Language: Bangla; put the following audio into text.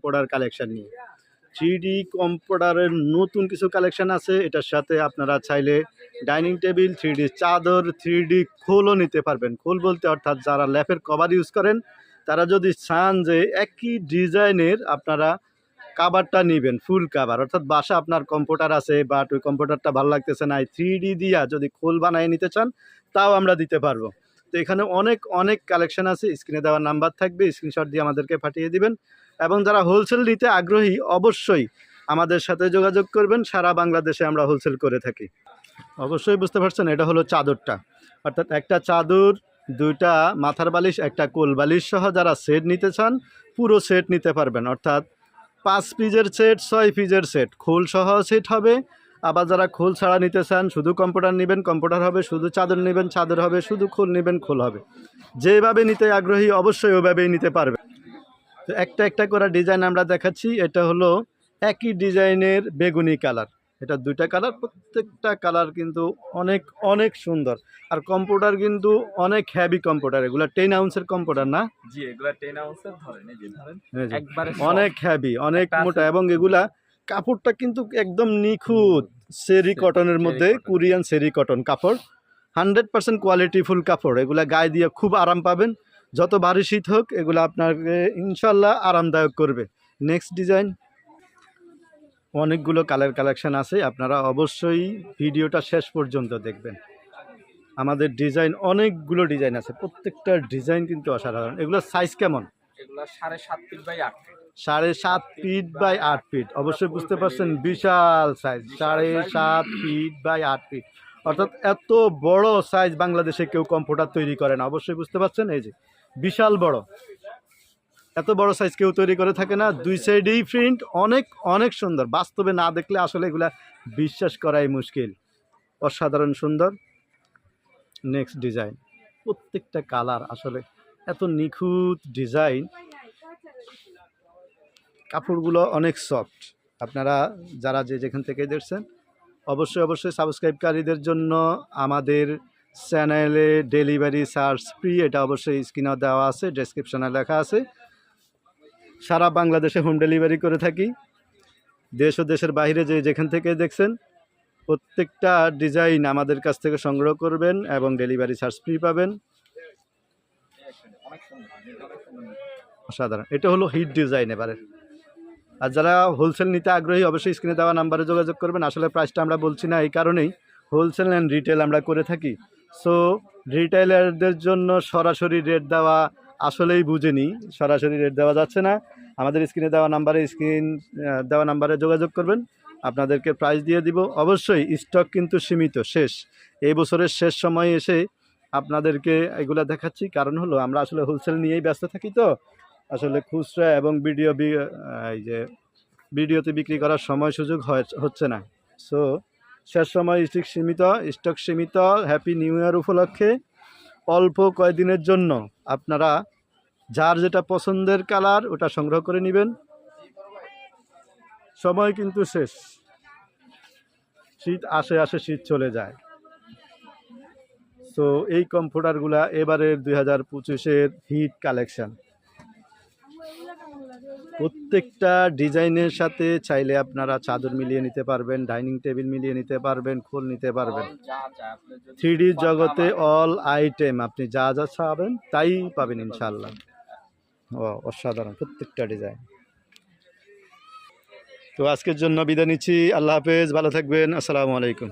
কম্পিউটার কালেকশন নিয়ে। থ্রি কম্পিউটারের নতুন কিছু কালেকশন আছে, এটার সাথে আপনারা চাইলে ডাইনিং টেবিল থ্রি চাদর থ্রি খোলও নিতে পারবেন। খোল বলতে অর্থাৎ যারা ল্যাপের কভার ইউজ করেন, তারা যদি চান যে একই ডিজাইনের আপনারা কাভারটা নেবেন ফুল কাভার অর্থাৎ বাসা আপনার কম্পিউটার আছে বাট ওই কম্পিউটারটা ভালো লাগতেছে না থ্রি দিয়া যদি খোল বানিয়ে নিতে চান, তাও আমরা দিতে পারব। তো এখানে অনেক অনেক কালেকশন আছে স্ক্রিনে দেওয়ার নাম্বার থাকবে স্ক্রিনশট দিয়ে আমাদেরকে পাঠিয়ে দিবেন। এবং যারা হোলসেল নিতে আগ্রহী, অবশ্যই আমাদের সাথে যোগাযোগ করবেন। সারা বাংলাদেশে আমরা হোলসেল করে থাকি। অবশ্যই বুঝতে পারছেন, এটা হলো চাদরটা। অর্থাৎ একটা চাদর, দুইটা মাথার বালিশ, একটা কোল বালিশ সহ যারা সেট নিতে চান, পুরো সেট নিতে পারবেন। অর্থাৎ পাঁচ পিজের সেট ছয় পিজের সেট খোল সহ সেট হবে। আবার যারা খোল ছাড়া নিতে চান, শুধু কম্পিউটার নেবেন কম্পিউটার হবে, শুধু চাদর নেবেন, চাদর হবে, শুধু খোল নেবেন, খোল হবে। যেভাবে নিতে আগ্রহী, অবশ্যই ওভাবেই নিতে পারবে তো একটা একটা করে ডিজাইন আমরা দেখাচ্ছি। এটা হলো একই ডিজাইনের বেগুনি কালার। এটা দুইটা কালার প্রত্যেকটা কালার কিন্তু অনেক অনেক সুন্দর। আর কম্পিউটার কিন্তু অনেক হ্যাভি কম্পিউটার এগুলো টেন আউন্সের কম্পিউটার না? জি এগুলা টেন আউন্সের ধরেন অনেক হ্যাভি অনেক মোটা এবং এগুলা কাপড়টা কিন্তু একদম নিখুঁত সেরি কটনের মধ্যে। কোরিয়ান সেরি কটন কাপড়। হান্ড্রেড পার্সেন্ট কোয়ালিটিফুল কাপড় এগুলা গায়ে দিয়ে খুব আরাম পাবেন। যত ভারী শীত হোক এগুলো আপনাকে ইনশাল্লাহ আরামদায়ক করবে। নেক্সট ডিজাইন অনেকগুলো কালার কালেকশান আছে আপনারা অবশ্যই ভিডিওটা শেষ পর্যন্ত দেখবেন। আমাদের ডিজাইন অনেকগুলো ডিজাইন আছে প্রত্যেকটা ডিজাইন কিন্তু অসাধারণ। এগুলোর সাইজ কেমন? সাড়ে সাত ফিট বাই আট সাড়ে সাত ফিট বাই আট ফিট অবশ্যই বুঝতে পারছেন বিশাল সাইজ সাড়ে সাত ফিট বাই আট ফিট অর্থাৎ এত বড় সাইজ বাংলাদেশে কেউ কম্পিউটার তৈরি করে না। অবশ্যই বুঝতে পারছেন? এই যে, বিশাল বড়। এত বড় সাইজ কেউ তৈরি করে থাকে না। দুই সাইডেই প্রিন্ট অনেক অনেক সুন্দর। বাস্তবে না দেখলে আসলে এগুলা বিশ্বাস করাই মুশকিল। অসাধারণ সুন্দর। নেক্সট ডিজাইন প্রত্যেকটা কালার আসলে এত নিখুঁত ডিজাইন কাপড়গুলো অনেক সফট আপনারা যারা যে যেখান থেকে দেখছেন অবশ্যই অবশ্যই সাবস্ক্রাইবকারীদের জন্য আমাদের চ্যানেলে ডেলিভারি চার্জ ফ্রি, এটা অবশ্যই স্ক্রিনে দেওয়া আছে, ডেসক্রিপশনে লেখা আছে। সারা বাংলাদেশে হোম ডেলিভারি করে থাকি। দেশ ও দেশের বাইরে যে যেখান থেকে দেখছেন, প্রত্যেকটা ডিজাইন আমাদের কাছ থেকে সংগ্রহ করবেন এবং ডেলিভারি চার্জ ফ্রি পাবেন। অসাধারণ, এটা হলো হিট ডিজাইন এবারে। আর যারা হোলসেল নিতে আগ্রহী, অবশ্যই স্ক্রিনে দেওয়া নাম্বারে যোগাযোগ করবেন। আসলে প্রাইসটা আমরা বলছি না, এই কারণেই হোলসেল অ্যান্ড রিটেল আমরা করে থাকি। সো রিটেলারদের জন্য সরাসরি রেট দেওয়া আসলেই বুঝেনি। সরাসরি রেট দেওয়া যাচ্ছে না। আমাদের স্ক্রিনে দেওয়া নাম্বারে স্ক্রিন দেওয়া নাম্বারে যোগাযোগ করবেন। আপনাদেরকে প্রাইস দিয়ে দিব। অবশ্যই স্টক কিন্তু সীমিত, শেষ। এই বছরের শেষ সময়ে এসে আপনাদেরকে এগুলা দেখাচ্ছি। কারণ হলো, আমরা আসলে হোলসেল নিয়েই ব্যস্ত থাকি তো। আসলে খুচরা এবং ভিডিও এই যে ভিডিওতে বিক্রি করার সময় সুযোগ হচ্ছে না। সো শেষ সময় স্টক সীমিত স্টক সীমিত হ্যাপি নিউ ইয়ার উপলক্ষে অল্প কয়েকদিনের জন্য আপনারা যার যেটা পছন্দের কালার ওটা সংগ্রহ করে নেবেন। সময় কিন্তু শেষ। শীত আসে আসে শীত চলে যায়। সো এই কম্পিউটারগুলা এবারের দুই হাজার পঁচিশের হিট কালেকশন। প্রত্যেকটা ডিজাইনের সাথে চাইলে আপনারা চাদর মিলিয়ে নিতে পারবেন, ডাইনিং টেবিল মিলিয়ে নিতে পারবেন, খোল নিতে পারবেন। থ্রি জগতে অল আইটেম আপনি যা যা চাবেন তাই পাবেন ইনশাল্লাহ ও, অসাধারণ প্রত্যেকটা ডিজাইন। তো আজকের জন্য বিদায় নিচ্ছি। আল্লাহ হাফেজ, ভালো থাকবেন। আসসালামু আলাইকুম।